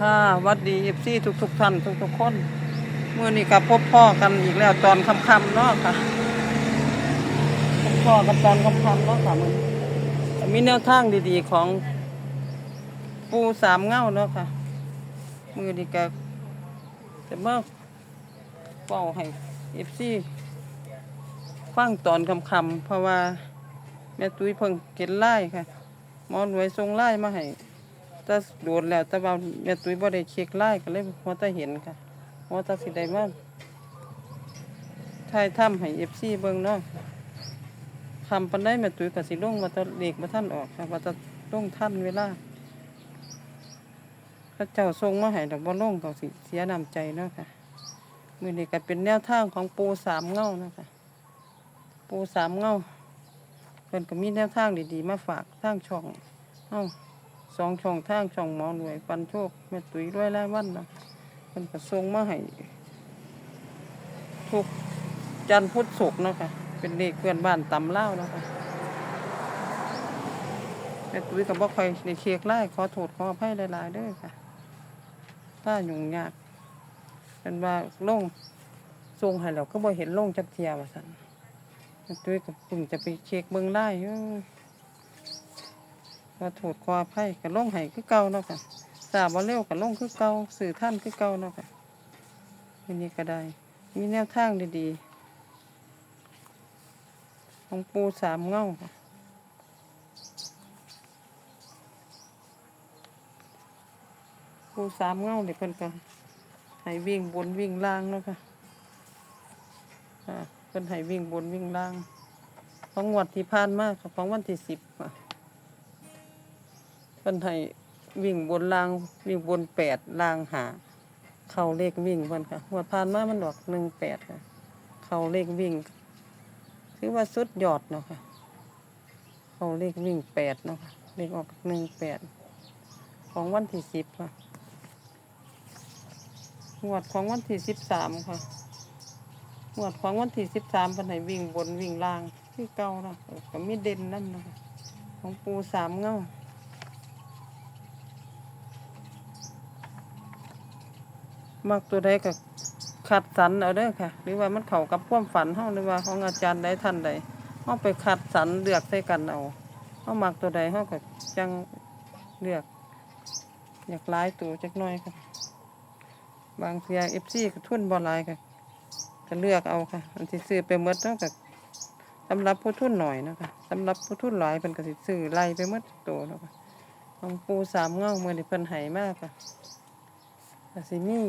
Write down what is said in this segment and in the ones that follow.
ค่ะวัดดีเอฟซีทุกทุกๆท่านทุกทุกๆคนเมื่อนี้ก็พบพ่อกันอีกแล้วตอนค่ำๆเนาะค่ะพบพ่อกันตอนค่ำๆเนาะค่ะมันมีแนวทางดีๆของปูสามเง่าเนาะค่ะมือนี้ก็จะมาเป้าให้เอฟซีฟังตอนคำๆเพราะว่าแม่ตุ้ยเพิ่งเก็นไล่ค่ะมอหน่วยส่งไล่มาให้ ถ้าโดนแล้วแต่ว่าแม่ตุ้ยบ่ได้เช็คไล่ก็เลยพอจะเห็นค่ะพอจะสิได้มาถ่ายทำให้ FC เบิ่งเนาะคำปานใดแม่ตุ้ยก็สิลงว่าจะเลขบ่ทันออกค่ะว่าจะลงทันเวลาเขาเจ้าส่งมาให้ดอกบ่ลงก็สิเสียน้ำใจเนาะค่ะมือนี้ก็เป็นแนวทางของปูสามเงาเนาะคะปูสามเงาเพิ่นก็มีแนวทางดีๆ มาฝากทางช่องเฮา สองช่องทางช่องหมอหน่วย ปันโชคแม่ตุ้ยด้วยรายวันเนาะมันก็ส่งมาให้ทุกจันพุทธศุกร์เนาะค่ะ เป็นเลขเพื่อนบ้านตำเล่าเนาะค่ะแม่ตุ้ยก็บ่ค่อยในเคียกไล่ขอโทษขออภัยหลายๆเด้อค่ะถ้ายุ่งยากเป็นว่าลงส่งให้เราก็บ่เห็นลงจักเทียว่าซั่นแม่ตุ้ยก็เพิ่งจะไปเช็คเบิ่งได้อยู่ ขอโทษขออภัยก็ลงให้คือเก่าเนาะค่ะทราบว่าเร็วก็ลงคือเก่าสื่อท่านคือเก่าเนาะค่ะทีนี้ก็ได้ มีแนวทางดีๆของปูสามเงาค่ะปูสามเงาเดี๋ยเพิ่นก็ให้วิ่งบนวิ่งล่างเนาะค่ะอ่าเพิ่นให้วิ่งบนวิ่งล่างของงวดที่ผ่านมาค่ะของวันที่สิบค่ะ เพิ่นให้วิ่งบนรางวิ่งบนแปดรางหา เข้าเลขวิ่งเพิ่นค่ะหัวดผ่านมามันดอกหนึ่งแปดค่ะ เข้าเลขวิ่งถือว่าสุดยอดเนาะค่ะ เข้าเลขวิ่งแปดเนาะค่ะเลขออกหนึ่งแปดของวันที่สิบค่ะงวดของวันที่สิบสามค่ะงวดของวันที่สิบสามเพิ่นให้วิ่งบนวิ่งล่างที่เก่าเนาะก็มีเด่นนั่นเนาะค่ะของปูสามเงา มักตัวใดก็คัดสรรเอาเด้อค่ะ หรือว่ามันเข้ากับความฝันเฮาหรือว่าของอาจารย์ใดท่านใดเฮาไปคัดสรรเลือกใส่กันเอาเฮามักตัวใดเฮาก็จังเลือก อยากหลายตัวจักหน่อยค่ะ บางเทีย FC ก็ทุนบ่หลายค่ะก็เลือกเอาค่ะอันที่ซื้อไปหมดเนาะก็สำหรับผู้ทุนหน่อยนะคะสำหรับผู้ทุนหลายเพิ่นก็สิซื้อไล่ไปหมดตัวเนาะค่ะของปูสามเงาเมื้อนี้เพิ่นให้มากค่ะกสิมี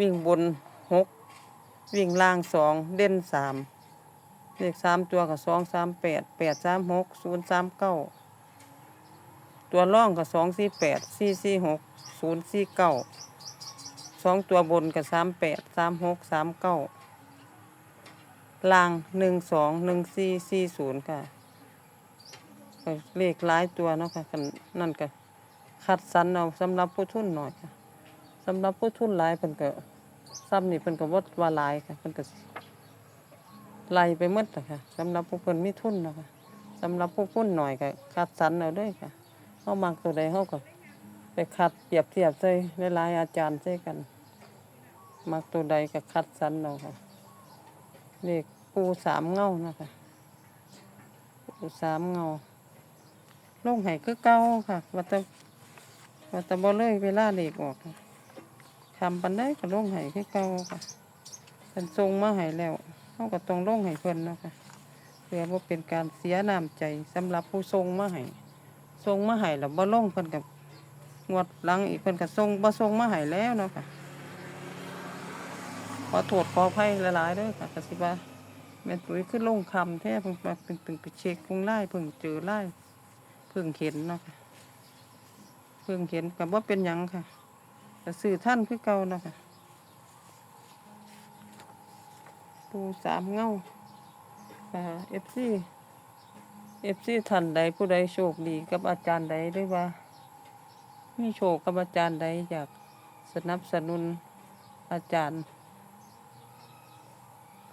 วิ่งบนหกวิ่งล่างสองเด่นสามเลขสามตัวกับสองสามแปดแปดสามหกศูนย์สามเก้าตัวร่องกับสองสี่แปดสี่สี่หกศูนย์สี่เก้าสองตัวบนกับสามแปดสามหกสามเก้าล่างหนึ่งสองหนึ่งสี่สี่ศูนย์ค่ะเลขหลายตัวเนาะค่ะกันนั่นก็คัดสรรเอาสำหรับผู้ทุนหน่อยค่ะ สำหรับผู้ทุนหลายเพิ่นก็ซ้ำนี่เพิ่นก็บ่ว่าหลายค่ะเพิ่นก็ไล่ไปหมดค่ะสำหรับผู้เพิ่นมีทุนนะคะสำหรับผู้ทุนหน่อยก็คัดสรรเอาด้อค่ะเฮามักตัวใดเฮาก็ไปคัดเปรียบเทียบใส่หลายๆอาจารย์ใส่กัน มักตัวใดก็คัดสรรเอาค่ะเลขปูสามเงานะค่ะปูสามเงาลงให้คือเก่าค่ะว่าแต่ว่าแต่บ่เลยเวลาเด็กออกค่ะ ทำปันได้ก็ลงให้คือเก่าค่ะเพิ่นส่งมาให้แล้วเฮาก็ต้องลงให้เพิ่นเนาะค่ะเพื่อบ่าเป็นการเสียน้ำใจสำหรับผู้ส่งมาให้ส่งมาให้แล้วบ่ลงเพิ่นก็งวดหลังอีกเพิ่นก็ส่งบ่ส่งมาให้แล้วเนาะค่ะขอโทษขออภัยหลายๆด้อค่ะกสิว่าแม่ตุ้ยคือลงคำแท้เพิ่งมาเพิ่งเพิ่งไปเช็คพิ่งไล่เพิ่งเจอไล่เพิ่งเห็นเนาะค่ะเพิ่งเห็นกับว่าเป็นยังค่ะ แต่สื่อท่านคือเก่าเนาะค่ะปูสามเงาค่ะเอฟซีเอฟซีท่านใดผู้ใดโชคดีกับอาจารย์ใดหรือว่า มีโชคกับอาจารย์ใดอยากสนับสนุนอาจารย์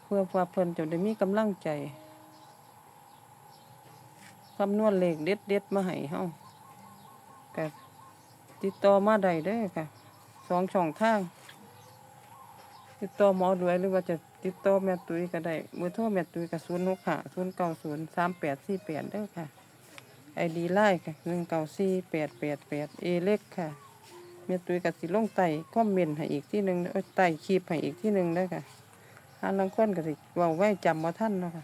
เพื่อว่าเพิ่นจะได้มีกำลังใจคำนวณเลขเด็ดเด็ดมาให้เฮาก็ติดต่อมาได้เด้อค่ะ สองช่องทาง ติดต่อหมอด้วยหรือว่าจะติดต่อแม่ตุ้ยก็ได้เบอร์โทรแม่ตุ้ยกับศูนย์หกห้าศูนย์เก้าศูนย์สามแปดสี่แปดเด้อค่ะไอดีไล่ค่ะหนึ่งเก้าสี่แปดแปดแปดเอเล็กค่ะแม่ตุ้ยกับสิลงไตคอมเมนต์ให้อีกที่หนึ่งเอ้ยไตคลิปให้อีกที่หนึ่งเด้ค่ะหาลังคนก็สิเว่าไว้จำบ่ท่านเนาะค่ะ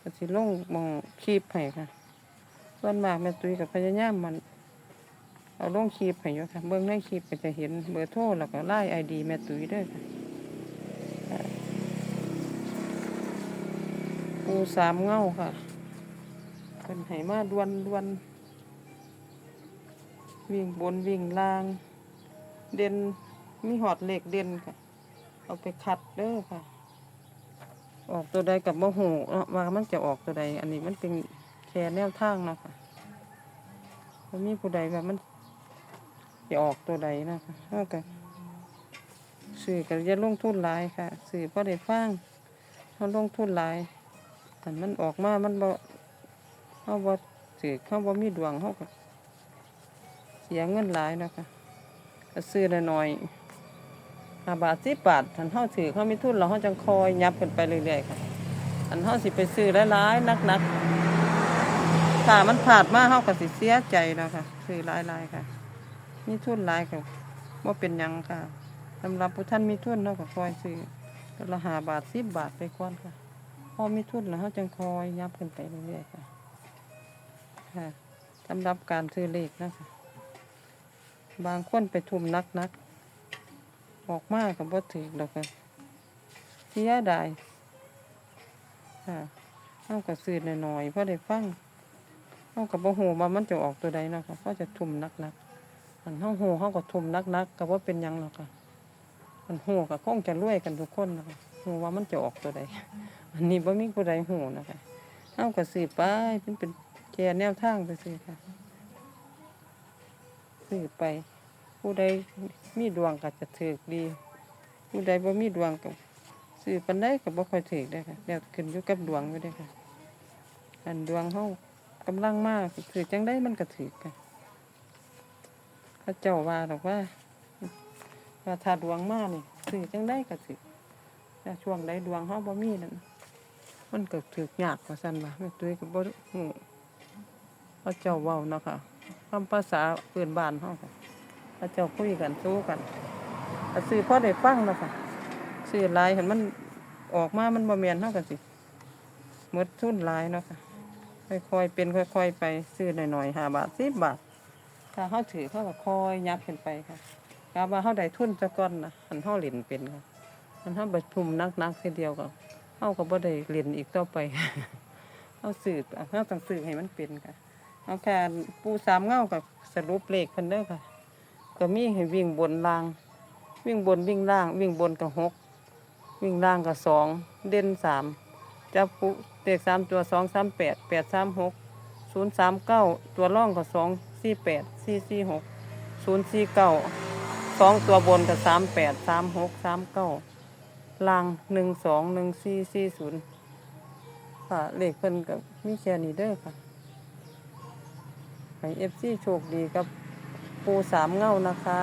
ก็สิลงมองคลิปให้ค่ะส่วนมากแม่ตุ้ยกับพยายามมัน เอาลงคลิปให้อยค่ะเบิ่งในคลิปก็จะเห็นเบอร์โทรแล้วก็ไล่ไอดีแม่ตุ้ยด้วยค่ะปูสามเงาค่ะเป็นให้มาดวนดวนวิ่งบนวิ่งล่าง เด่นมีหอดเหล็กเด่นค่ะ เอาไปขัดเด้อค่ะ ออกตัวใดกับมะหูเนาะว่ามันจะออกตัวใด อันนี้มันเป็นแค่แนวทางเนาะค่ะมันมีผู้ใดแบบมัน จะออกตัวใดนะคะเท่ากับสื่อกับจะลงทุนหลายค่ะสื่อพอได้ฟังเขาลงทุนหลายแต่มันออกมา มันบ่เขาบ่สื่อเขาบ่มีดวงเขาก็เสียเงินหลายนะคะก็ซื้อได้หน่อยห้าบาทสิบบาททันเขาถือเขามีทุนเราเขาจังคอยยับกันไปเรื่อยๆค่ะอันเขาสิไปซื้อหลายๆนักๆถ้ามันผาดมาเขาก็สิเสียใจนะคะซื้อหลายๆค่ะ มีทุนหลายค่ะว่าเป็นยังค่ะสำหรับผู้ท่านมีทุนเนาะก็คอยซื้อก็ละหาบาทสิบบาทไปก่อนค่ะพอมีทุนแล้วเขาจังคอยยับขึ้นไปเรื่อยๆค่ะค่ะสำหรับการซื้อเลขนะคะ บางคนไปทุ่มนักนักออกมากกับบ่ถือหรอกค่ะเสียดายค่ะเอาก็ซื้อหน่อยๆเพราะได้ฟังเอากับบ่หูว่ามันจะออกตัวใดนะคะเพราะจะทุ่มนักนักๆ อันเฮาโหเฮาก็ทุ่มนักๆก็บ่าเป็นยังหรอกค่ะอันโหก็คงจะรวยกันทุกคนนะคะโหว่ามันจะออกตัวใดอันนี้บ่มีผู้ใดโหนะคะเฮาก็ซื้อไปเป็นเป็นแค่แนวทางไปซื้อค่ะซื้อไป ผู้ใดมีดวงก็จะถูกดี ผู้ใดบ่มีดวงก็ซื้อปานใดก็บ่ค่อยถูกได้ค่ะแล้วขึ้นอยู่กับดวงอยู่เด้ค่ะ อันดวงเฮากำลังมากถือจังได้มันก็ถือค่ะ พระเจ้าว่าหรอกว่าว่าถ้าดวงมานี่ถือจังได้ก็ถือแต่ช่วงใดดวงเฮาบ่มีนั่นมันก็ถือยากว่าซั่นว่าแม่ตุ้ยก็บ่ฮู้พระเจ้าเว้าเนาะค่ะคำภาษาพื้นบ้านเฮาค่ะพระเจ้าคุยกันสู้กันก็ซื้อพอได้ฟังเนาะค่ะซื้อหลายเห็นมันออกมามันบ่แม่นเฮาก็สิหมดทุนหลายเนาะค่ะค่อยๆเป็นค่อย ๆ ไปซื้อหน่อยๆ5บาท10บาท ถ้าเขาถือเขาก็คอยยับขึ้นไปค่ะกาว่าเขาได้ทุนจะก่อนนะหันเขาเล่นเป็นค่ะหันเขาไปทุ่มนักนักๆทีเดียวก็เขาก็บ่ได้เล่นอีกต่อไปเขาสืบเขาต้องสืบให้มันเป็นค่ะเอาแค่ปูสามเงากับสรุปเลขเพิ่นเด้อค่ะ ก็มีให้วิ่งบนล่าง วิ่งบนวิ่งล่าง วิ่งบนกับหกวิ่งล่างกับสองเด่นสามจับปุเตกสามตัวสองสามแปดแปดสามหกศูนย์สามเก้าตัวร่องกับสอง สี่แปดสี่สี่หกศูนย์สี่เก้าสองตัวบนกับสามแปดสามหกสามเก้าล่างหนึ่งสองหนึ่งสี่สี่ศูนย์ค่ะเลขเพิ่นกับมีแค่นี้เด้อค่ะให้เอฟซีโชคดีกับปูสามเงานะคะ